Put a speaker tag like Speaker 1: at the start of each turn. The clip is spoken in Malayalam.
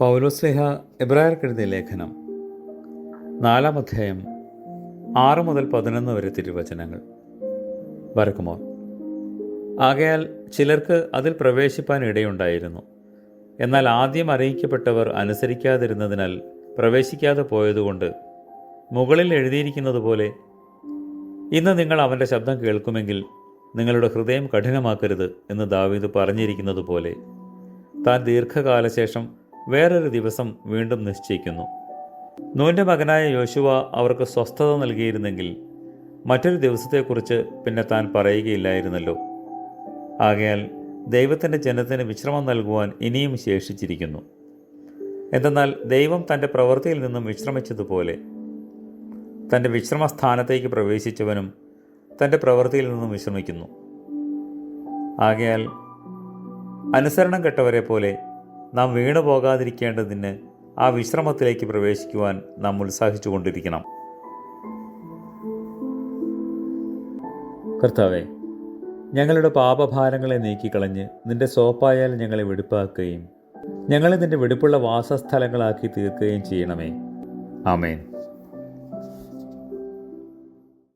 Speaker 1: പൗലോസ്ലേഹ എബ്രായർക്കെഴുതിയ ലേഖനം. നാലാം അധ്യായം ആറ് മുതൽ പതിനൊന്ന് വരെ തിരുവചനങ്ങൾ. വരക്കുമോർ ആകയാൽ ചിലർക്ക് അതിൽ പ്രവേശിപ്പാൻ ഇടയുണ്ടായിരുന്നു. എന്നാൽ ആദ്യം അറിയിക്കപ്പെട്ടവർ അനുസരിക്കാതിരുന്നതിനാൽ പ്രവേശിക്കാതെ പോയതുകൊണ്ട് മുകളിൽ എഴുതിയിരിക്കുന്നത് പോലെ ഇന്ന് നിങ്ങൾ അവന്റെ ശബ്ദം കേൾക്കുമെങ്കിൽ നിങ്ങളുടെ ഹൃദയം കഠിനമാക്കരുത് എന്ന് ദാവീദ് പറഞ്ഞിരിക്കുന്നത് പോലെ താൻ ദീർഘകാലശേഷം വേറൊരു ദിവസം വീണ്ടും നിശ്ചയിക്കുന്നു. നൂന്റെ മകനായ യോശുവ അവർക്ക് സ്വസ്ഥത നൽകിയിരുന്നെങ്കിൽ മറ്റൊരു ദിവസത്തെക്കുറിച്ച് പിന്നെ താൻ പറയുകയില്ലായിരുന്നല്ലോ. ആകയാൽ ദൈവത്തിന്റെ ജനത്തിന് വിശ്രമം നൽകുവാൻ ഇനിയും ശേഷിച്ചിരിക്കുന്നു. എന്തെന്നാൽ ദൈവം തന്റെ പ്രവൃത്തിയിൽ നിന്നും വിശ്രമിച്ചതുപോലെ തന്റെ വിശ്രമസ്ഥാനത്തേക്ക് പ്രവേശിച്ചവനും തന്റെ പ്രവൃത്തിയിൽ നിന്നും വിശ്രമിക്കുന്നു. ആകയാൽ അനുസരണം കെട്ടവരെ പോലെ നാം വീണു പോകാതിരിക്കേണ്ടതിന് ആ വിശ്രമത്തിലേക്ക് പ്രവേശിക്കുവാൻ നാം ഉത്സാഹിച്ചു കൊണ്ടിരിക്കണം. കർത്താവെ ഞങ്ങളുടെ പാപഭാരങ്ങളെ നീക്കിക്കളഞ്ഞ് നിന്റെ സോപ്പായാൽ ഞങ്ങളെ വെടുപ്പാക്കുകയും ഞങ്ങളെ നിന്റെ വെടുപ്പുള്ള വാസസ്ഥലങ്ങളാക്കി തീർക്കുകയും ചെയ്യണമേ. ആമേൻ.